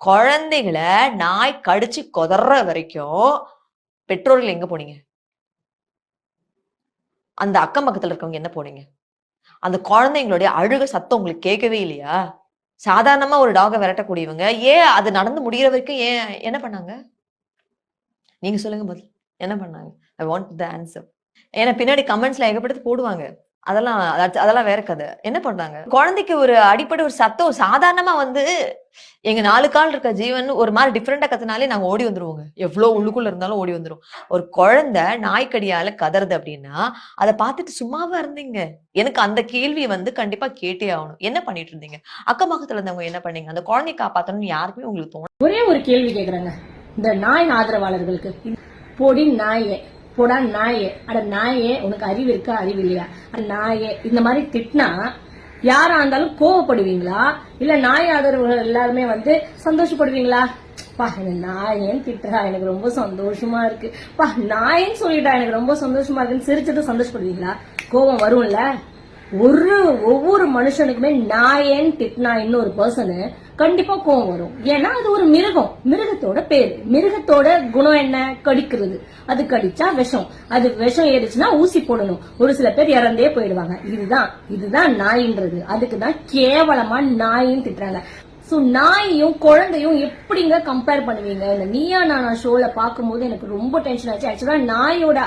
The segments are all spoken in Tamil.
குழந்தைகளை நாய் கடிச்சு கொதற வரைக்கும் பெற்றோர்கள் எங்க போனீங்க? அந்த அக்கம் பக்கத்துல இருக்கவங்க என்ன போனீங்க? அந்த குழந்தைங்களுடைய அழுக சத்தம் உங்களுக்கு கேட்கவே இல்லையா? சாதாரணமா ஒரு டாகை விரட்டக்கூடியவங்க. ஏன் அது நடந்து முடிகிற வரைக்கும் ஏன் என்ன பண்ணாங்க? நீங்க சொல்லுங்க பதில் என்ன பண்ணாங்க? ஐ வாண்ட் த ஆன்சர் ஏன்னா பின்னாடி கமெண்ட்ஸ்ல ஏகப்பட்டது போடுவாங்க. அதெல்லாம் அதெல்லாம் வேற கதை. என்ன பண்றாங்க? குழந்தைக்கு ஒரு அடிப்படை ஒரு சத்தம் சாதாரணமா வந்து எங்க நாலு கால் இருக்க ஜீவன் ஒரு மாதிரி டிஃப்ரெண்டா கத்துனாலே நாங்க ஓடி வந்துருவோங்க. எவ்வளவு உள்ளுக்குள்ள இருந்தாலும் ஓடி வந்துரும். ஒரு குழந்தை நாய்க்கடியால கதறது அப்படின்னா அதை பார்த்துட்டு சும்மாவா இருந்தீங்க. எனக்கு அந்த கேள்வி வந்து கண்டிப்பா கேட்டே ஆகணும். என்ன பண்ணிட்டு இருந்தீங்க? அக்கம் பக்கத்துல இருந்தவங்க என்ன பண்ணீங்க? அந்த குழந்தைய காப்பாத்தணும்னு யாருக்குமே உங்களுக்கு தோணும் ஒரே ஒரு கேள்வி கேக்குறாங்க. இந்த நாய் ஆதரவாளர்களுக்கு பொடி நாயை. போடா நாயே. அட நாயே உனக்கு அறிவு இருக்கா? அறிவு இல்லையா? அட நாயே. இந்த மாதிரி திட்டினா யாரா இருந்தாலும் கோவப்படுவீங்களா? இல்ல நாய் ஆதரவுகள் எல்லாருமே வந்து சந்தோஷப்படுவீங்களா? பா என்ன நாயேன்னு திட்டுறா. எனக்கு ரொம்ப சந்தோஷமா இருக்கு. பா நாயேன்னு சொல்லிட்டா. எனக்கு ரொம்ப சந்தோஷமா இருக்குன்னு சிரிச்சது சந்தோஷப்படுவீங்களா? கோவம் வரும்ல? ஒரு ஒவ்வொரு மனுஷனுக்குமே நாயேன்னு திட்டினா இன்னொரு பர்சனு கண்டிப்பா கோவம் வரும். ஏன்னா அது ஒரு மிருகம். மிருகத்தோட பேரு. மிருகத்தோட குணம் என்ன? கடிக்கிறது. அது கடிச்சா விஷம். அது விஷம் ஏறிச்சுன்னா ஊசி போடணும். ஒரு சில பேர் இறந்தே போயிடுவாங்க. இதுதான். இதுதான் நாயின்றது. அதுக்கு தான் கேவலமா நாயின்னு திட்டுறாங்க. ஸோ நாயையும் குழந்தையும் எப்படிங்க கம்பேர் பண்ணுவீங்க? இந்த நீயா நானா ஷோல பார்க்கும்போது எனக்கு ரொம்ப டென்ஷன் ஆச்சு. ஆக்சுவலா நாயோட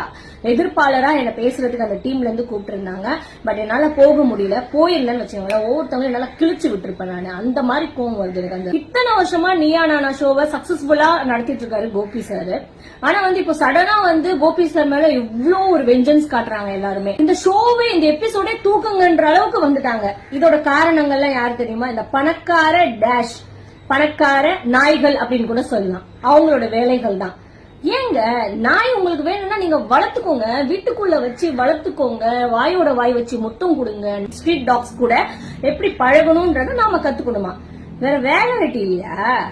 எதிர்ப்பாளராக என்னை பேசுறதுக்கு அந்த டீம்லேருந்து கூப்பிட்டுருந்தாங்க. பட் என்னால் போக முடியல. போயிருந்தேன்னு வச்சுக்கோங்களேன். ஒவ்வொருத்தவங்களும் என்னால் கிழிச்சு விட்டுருப்பேன் நான். அந்த மாதிரி கோவம் வருது எனக்கு. அந்த இத்தனை வருஷமா நீயா நானா ஷோவை சக்ஸஸ்ஃபுல்லாக நடத்திட்டு இருக்காரு கோபி சார் ஆனால் வந்து இப்போ சடனாக வந்து கோபி சார் மேலே இவ்வளோ ஒரு வெஞ்சன்ஸ் காட்டுறாங்க எல்லாருமே. இந்த ஷோவே இந்த எபிசோடே தூக்குங்கன்ற அளவுக்கு வந்துட்டாங்க. இதோட காரணங்கள்லாம் யார் தெரியுமா? இந்த பணக்கார டேஷ் பணக்கார நாய்கள் அப்படின்னு கூட சொல்லலாம். அவங்களோட வேலைகள் தான் ஏங்க நாய் உங்களுக்கு வேணும்னா நீங்க வளர்த்துக்கோங்க. வீட்டுக்குள்ள வச்சு வளர்த்துக்கோங்க. வாயோட வாய் வச்சு முட்டும் கொடுங்க. ஸ்ட்ரீட் டாக்ஸ் கூட எப்படி பழகணும்ன்றத நாம கத்துக்கணுமா? வேற வேலை வெட்டி இல்லையா?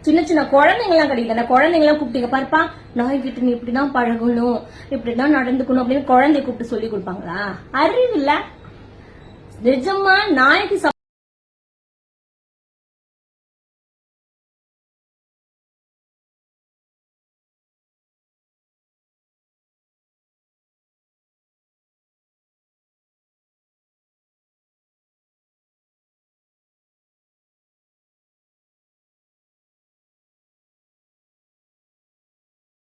சின்ன சின்ன குழந்தைங்க எல்லாம் கிடைக்கல குழந்தைங்க எல்லாம் கூப்பிட்டீங்க பாருப்பா நாய் கிட்ட நீ இப்படிதான் பழகணும். இப்படிதான் நடந்துக்கணும். அப்படின்னு குழந்தை கூப்பிட்டு சொல்லி கொடுப்பாங்களா? அறிவு இல்ல. நிஜமா நாய்க்கு